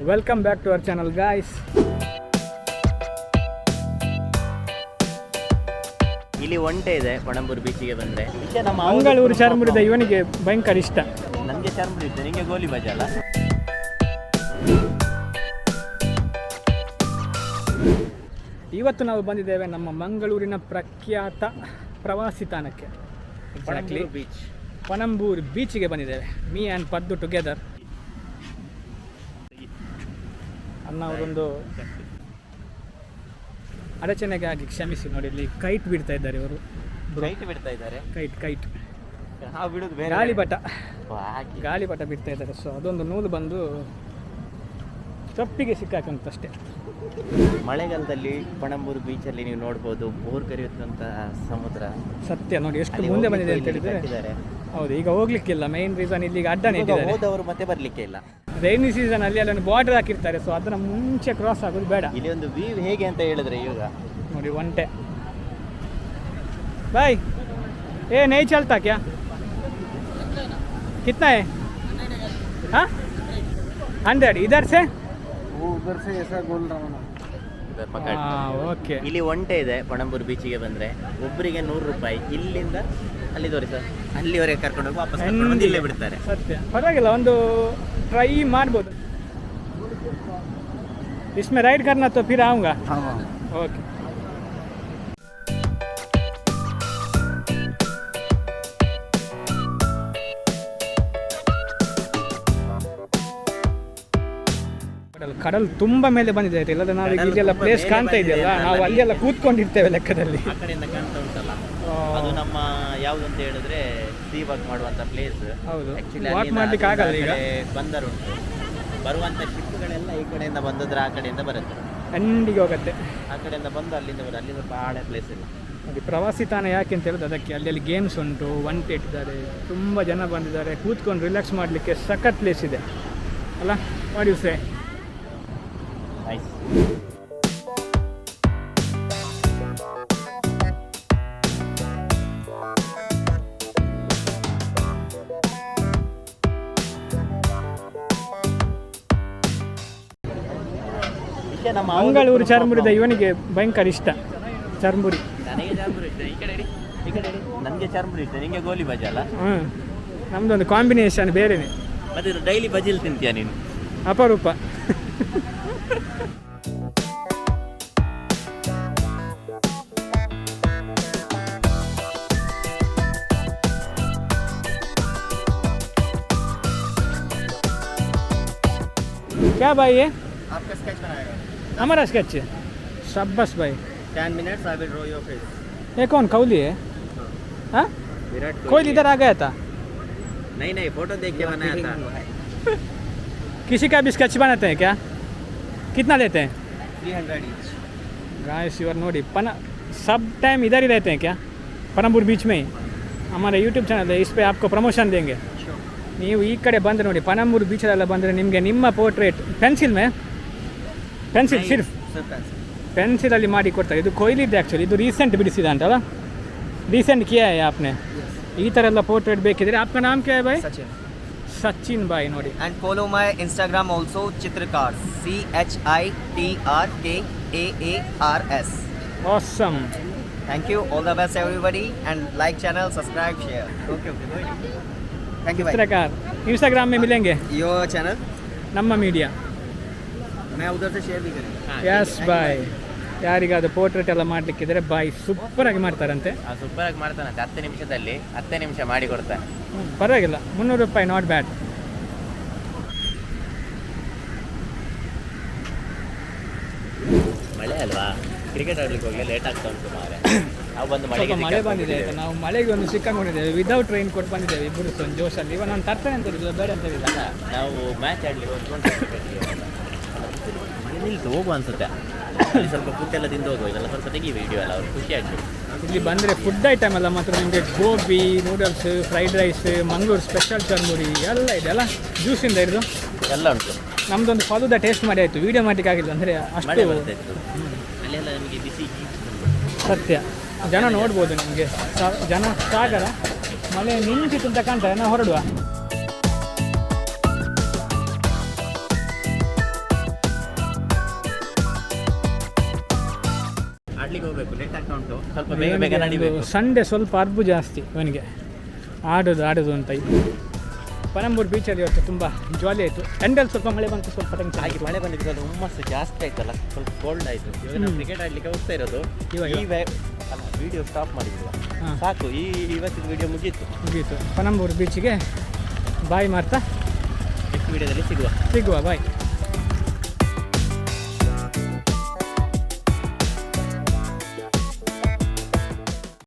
Welcome back to our channel guys ಇಲ್ಲಿ ಒಂಟೆ ಇದೆ ಪಣಂಬೂರು ಬೀಚಿಗೆ ಬಂದ್ರೆ. ನಮ್ಮ ಮಂಗಳೂರು ಚರ್ಮುರಿದ ಇವನಿಗೆ ಭಯಂಕರ ಇಷ್ಟ. ನನಗೆ ಚರ್ಮುರಿ ಇತ್ತು ನಿಮಗೆ ಗೋಲಿ ಬಜೆ ಅಲ್ಲ? ಇವತ್ತು ನಾವು ಬಂದಿದ್ದೇವೆ ನಮ್ಮ ಮಂಗಳೂರಿನ ಪ್ರಖ್ಯಾತ ಪ್ರವಾಸಿ ತಾಣಕ್ಕೆ. ಎಕ್ಸಾಕ್ಟ್ಲಿ ಪಣಂಬೂರು ಬೀಚ್ ಪಣಂಬೂರು ಬೀಚಿಗೆ ಬಂದಿದ್ದೇವೆ. ಮೀ ಆ್ಯಂಡ್ ಪದ್ದು ಟುಗೆದರ್ ಅನ್ನ ಅವರೊಂದು ಅಡಚಣೆಗಾಗಿ ಕ್ಷಮಿಸಿ ನೋಡಿ ಇಲ್ಲಿ ಕೈಟ್ ಬಿಡ್ತಾ ಇದ್ದಾರೆ ಇವರು. ಕೈಟ್ ಬಿಡ್ತಾ ಇದ್ದಾರೆ. Kite kite. ನಾವು ಬಿಡುದು ಬೇರೆ ಗಾಳಿಪಟ ಗಾಳಿಪಟ ಬಿಡ್ತಾ ಇದ್ದಾರೆ. ಸೊ ಅದೊಂದು ನೂಲು ಬಂದು ಚಪ್ಪಿಗೆ ಸಿಕ್ಕಾಕಂತಷ್ಟೇ. ಅಷ್ಟೇ ಮಳೆಗಾಲದಲ್ಲಿ ಪಣಂಬೂರು ಬೀಚಲ್ಲಿ ನೀವು ನೋಡ್ಬೋದು ಬೋರ್ ಕರೆಯುತ್ತಂತ ಸಮುದ್ರ. ಸತ್ಯ ನೋಡಿ ಎಷ್ಟು ಮುಂದೆ ಬಂದಿದೆ ಅಂತ ಹೇಳಿದ್ರೆ. ಹೌದು ಈಗ ಹೋಗ್ಲಿಕ್ಕಿಲ್ಲ. ಮೈನ್ ರೀಸನ್ ಇಲ್ಲಿ ಅಡ್ಡ ಹೋದವರು ಮತ್ತೆ ಬರ್ಲಿಕ್ಕೆ ಇಲ್ಲ. ರೈನಿ ಸೀಸನ್ ಅಲ್ಲಿ ಅಲ್ಲೊಂದು ಬಾರ್ಡರ್ ಹಾಕಿರ್ತಾರೆ ಸೊ ಅದನ್ನ ಮುಂಚೆ ಕ್ರಾಸ್ ಆಗೋದು ಬೇಡ ಇಲ್ಲಿ ಒಂದು ವ್ಯೂ ಹೇಗೆ ಅಂತ ಹೇಳಿದ್ರೆ ಇವಾಗ ನೋಡಿ ಒಂಟೆ ಬಾಯ್ ए नहीं चलता क्या कितना है हाँ हंड्रेड इधर से उधर से ऐसा बोल रहा हूँ ना ಇದರ ಪಕ್ಕ हाँ ओके ಇಲ್ಲಿ ಒಂಟೆ ಇದೆ ಪಣಂಬೂರು ಬೀಚಿಗೆ ಬಂದ್ರೆ ಒಬ್ಬರಿಗೆ ನೂರು ರೂಪಾಯಿ ಇಲ್ಲಿಂದ ಅಲ್ಲಿ ತೋರಿಸ ಅಲ್ಲಿವರೆಗೆ ಕರ್ಕೊಂಡು ಹೋಗಿ ವಾಪಸ್ ಕರ್ಕೊಂಡು ಬಂದು ಇಲ್ಲೇ ಬಿಡ್ತಾರೆ ಸತ್ಯ ಪರವಾಗಿಲ್ಲ ಒಂದು ಟ್ರೈ ಮಾಡ್ಬೋದು इसमें राइड करना तो फिर आऊँगा हाँ हाँ ಓಕೆ ಕಡಲ್ ಕಡಲ್ ತುಂಬ ಮೇಲೆ ಬಂದಿದೆ ಆಯ್ತಾ ಇಲ್ಲದ್ರೆ ನಾವು ಈಗ ಕಡಲು ಇದೆಲ್ಲ ತುಂಬ ಪ್ಲೇಸ್ ಮೇಲೆ ಕಾಣ್ತಾ ಬಂದಿದೆ ಇದೆಯಲ್ಲ ಅಂತ ನಾವು ನನಗೆ- ಅಲ್ಲೆಲ್ಲ ಕೂತ್ಕೊಂಡಿರ್ತೇವೆ ಲೆಕ್ಕದಲ್ಲಿ ಅದು ನಮ್ಮ ಯಾವುದು ಅಂತ ಹೇಳಿದ್ರೆ ಸೀ ವರ್ಕ್ ಮಾಡುವಂತ ಪ್ಲೇಸ್ ಹೌದು. ವಾಕ್ ಮಾಡ್ಲಿಕ್ಕೆ ಆಗಲ್ಲ ಈಗ ಬಂದರು ಉಂಟು ಬರುವಂತ ಶಿಪ್ಗಳೆಲ್ಲ ಈ ಕಡೆಯಿಂದ ಬಂದದ್ರೆ ಆ ಕಡೆಯಿಂದ ಬರುತ್ತೆ. ಖಂಡಿಗೆ ಹೋಗುತ್ತೆ. ಆ ಕಡೆಯಿಂದ ಬಂದು ಅಲ್ಲಿಂದ ಬರುತ್ತೆ. ಅಲ್ಲಿಂದ ಆಳೆ ಪ್ಲೇಸ್ ಇಲ್ಲ ಅದು ಪ್ರವಾಸಿ ತಾಣ ಯಾಕೆ ಅಂತ ಹೇಳಿದ್ರೆ ಅದಕ್ಕೆ ಅಲ್ಲಿ ಅಲ್ಲಿ ಗೇಮ್ಸ್ ಉಂಟು ಒಂಟೆ ಇಟ್ಟಿದ್ದಾರೆ ತುಂಬ ಜನ ಬಂದಿದ್ದಾರೆ. ಕೂತ್ಕೊಂಡು ರಿಲ್ಯಾಕ್ಸ್ ಮಾಡಲಿಕ್ಕೆ ಸಖತ್ ಪ್ಲೇಸ್ ಇದೆ. ಅಲ್ಲ ಮಾಡಿ ಸೇ ನೈಸ್ ನಮ್ಮ ಮಂಗಳೂರು ಚರ್ಮುರಿದ ಇವನಿಗೆ ಭಯಂಕರ ಇಷ್ಟ ಚರ್ಮುರಿ ನನಗೆ ಚಾರ್ಮುರಿ ಇಷ್ಟ ಈ ಕಡೆ ಇಡಿ ಈ ಕಡೆ ಇಡಿ ನನಗೆ ಚಾರ್ಮುರಿ ಇಷ್ಟ ನಿಮಗೆ ಗೋಲಿ ಬಜೆ ಅಲ್ಲ ಹ್ಞೂ ನಮ್ಮದೊಂದು ಕಾಂಬಿನೇಷನ್ ಬೇರೆನೆ ಮತ್ತೆ ಡೈಲಿ ಬಜಿಲ್ ತಿಂತೀಯ ನೀನು ಅಪರೂಪ क्या भाई ये आपका स्केच बनाएगा हमारा स्केच है शाबाश भाई ten minutes I will draw your face ये कौन कौली है हाँ विराट कोई इधर आ गया था नहीं नहीं फोटो देख के बनाया था किसी का भी स्केच बनाते हैं क्या कितना लेते हैं three hundred each guys you are नोडी पन सब टाइम इधर ही रहते हैं क्या ಪನಂಬೂರು ಬೀಚ್ ಮೇ ಹಮಾರ ಯೂಟ್ಯೂಬ್ ಚಾನಲ್ है इस पे आपको ಪ್ರಮೋಷನ್ देंगे ನೀವು ಈ ಕಡೆ ಬಂದರೆ ನೋಡಿ ಪನಂಬೂರು ಬೀಚಲ್ಲೆಲ್ಲ ಬಂದರೆ ನಿಮಗೆ ನಿಮ್ಮ ಪೋರ್ಟ್ರೇಟ್ ಪೆನ್ಸಿಲ್ ಮೇ ಪೆನ್ಸಿಲ್ ಸಿರ್ಫ್ ಪೆನ್ಸಿಲಲ್ಲಿ ಮಾಡಿ ಕೊಡ್ತಾರೆ. ಇದು ಕೊಯ್ಲಿದ್ದು ಆ್ಯಕ್ಚುಲಿ ಇದು ರೀಸೆಂಟ್ ಬಿಡಿಸಿದ ಅಂತಲ್ಲ? ರೀಸೆಂಟ್ ಕಿಯಾ ಆಪ್ನೆ ಈ ಥರ ಎಲ್ಲ ಪೋರ್ಟ್ರೇಟ್ ಬೇಕಿದ್ರೆ ಆಪ್ನ ನಾಮ್ ಕ್ಯಾ ಬಾಯ್? ಸಚಿನ್. ಬಾಯ್ ನೋಡಿ. And follow my Instagram also Chitrakar C H I T R K A A R S awesome thank you all the best everybody and like channel subscribe share okay okay thank you Chitrakar Instagram May ಮಿಲೆಂಗೆ ಯೋ channel ನಮ್ಮ media yes bye ಯಾರಿಗಾದ್ರು portrait ಎಲ್ಲ ಮಾಡ್ಲಿಕ್ಕಿದ್ರೆ bye super ಆಗಿ ಮಾಡ್ತಾರಂತೆ. Super ಆಗಿ ಮಾಡ್ತಾನಂತೆ ಹತ್ತು ನಿಮಿಷದಲ್ಲಿ ಹತ್ತೇ ನಿಮಿಷ ಮಾಡಿ ಕೊಡ್ತಾನೆ. ಪರವಾಗಿಲ್ಲ. ಮುನ್ನೂರು ರೂಪಾಯಿ ನಾಟ್ ಬ್ಯಾಡ್ ಮಳೆ ಅಲ್ವಾ? ಕ್ರಿಕೆಟ್ ಆಡ್ಲಿಕ್ಕೆ ಹೋಗಿ ಲೇಟ್ ಆಗ್ತಾ ಉಂಟು ಮಾರೆ ನಾವು ಬಂದು ಮಳೆಗೆ ಮಳೆ ಬಂದಿದೆ. ಆಯ್ತಾ ನಾವು ಮಳೆಗೆ ಒಂದು ಸಿಕ್ಕಾಕೊಂಡಿದ್ದೇವೆ. ವಿದೌಟ್ ರೈನ್ ಕೊಟ್ಟು ಬಂದಿದ್ದೇವೆ ಇಬ್ಬರು ಒಂದು ಜೋಶಲ್ಲಿ ಇವಾಗ ನಾನು ತರ್ತೇನೆ ಅಂತ ಹೇಳಿಲ್ಲ ಬೇಡ ಅಂತ ಹೇಳಿಲ್ಲ ನಾವು ಮ್ಯಾಚ್ ಆಡ್ಲಿಕ್ಕೆ ಹೋಗ್ಕೊಂಡು ನಿಲ್ತು ಹೋಗುವ ಅನ್ಸುತ್ತೆ. ಅಲ್ಲಿ ಸ್ವಲ್ಪ ಫುಡ್ ಎಲ್ಲ ತಿಂದು ಹೋಗುವ ಇದೆಲ್ಲ ಸ್ವಲ್ಪ ತೆಗಿ ವಿಡಿಯೋ ಎಲ್ಲ ಅವ್ರು ಖುಷಿ ಆಗ್ಬೇಕು. ಇಲ್ಲಿ ಬಂದರೆ ಫುಡ್ ಐಟಮ್ ಎಲ್ಲ ಮಾತ್ರ ನಿಮಗೆ gobi noodles fried rice Mangaluru special churmuri ಎಲ್ಲ ಇದೆ ಅಲ್ಲ? ಜ್ಯೂಸಿಂದ ಹಿಡಿದು? ಎಲ್ಲ ಉಂಟು. ನಮ್ದೊಂದು ಫಾಲೂದ ಟೇಸ್ಟ್ ಮಾಡಿ ಆಯಿತು. ವೀಡಿಯೋ ಮಾಡಲಿಕ್ಕೆ ಆಗಿಲ್ಲ ಅಂದರೆ ಅಷ್ಟು ಅಲ್ಲೆಲ್ಲ ನಮಗೆ ಬಿಸಿ ಸತ್ಯ. ಜನ ನೋಡ್ಬೋದು ನಿಮಗೆ. ಜನ ಸಾಗರ ಮನೆ ನಿಂತಿತ್ತು ಅಂತ ಕಾಣ್ತಾರೆ ನಾವು ಹೊರಡುವ. ಆಡ್ಲಿಕ್ಕೆ ಹೋಗ್ಬೇಕು ಲೇಟ್ ಆಗ್ತಾ ಉಂಟು. ಸ್ವಲ್ಪ ಬೇಗ ಬೇಗ ನಡಿಬೇಕು. ಸಂಡೇ ಸ್ವಲ್ಪ ಅರ್ಬು ಜಾಸ್ತಿ ಅವನಿಗೆ ಆಡೋದು ಆಡೋದು ಅಂತ ಇತ್ತು ಪನಂಬೂರು ಬೀಚಲ್ಲಿ ಇವತ್ತು ತುಂಬ ಜಾಲಿ ಆಯಿತು. ಎಂಡಲ್ಲಿ ಸ್ವಲ್ಪ ಮಳೆ ಬಂತು ಸ್ವಲ್ಪ ಟೆನ್ಷನ್ ಹಾಗೆ ಮಳೆ ಬಂದಿದ್ದು ಅದು ಹುಮ್ಮಸ್ಸು ಜಾಸ್ತಿ ಆಯ್ತಲ್ಲ ಸ್ವಲ್ಪ ಕೋಲ್ಡ್ ಆಯಿತು. ಇವಾಗ ನಾವು ಕ್ರಿಕೆಟ್ ಆಡಲಿಕ್ಕೆ ಹೋಗ್ತಾ ಇರೋದು. ಇವಾಗ? ಈ ವಿಡಿಯೋ ಸ್ಟಾಪ್ ಮಾಡಿದ್ವಿ. ಸಾಕು ಈ ಇವತ್ತಿನ ವಿಡಿಯೋ ಮುಗೀತು. ಮುಗೀತು. ಪನಂಬೂರು ಬೀಚಿಗೆ ಬಾಯ್ ಮಾಡ್ತಾ ನೆಕ್ಸ್ಟ್ ವಿಡಿಯೋದಲ್ಲಿ ಸಿಗುವ. ಸಿಗುವ ಬಾಯ್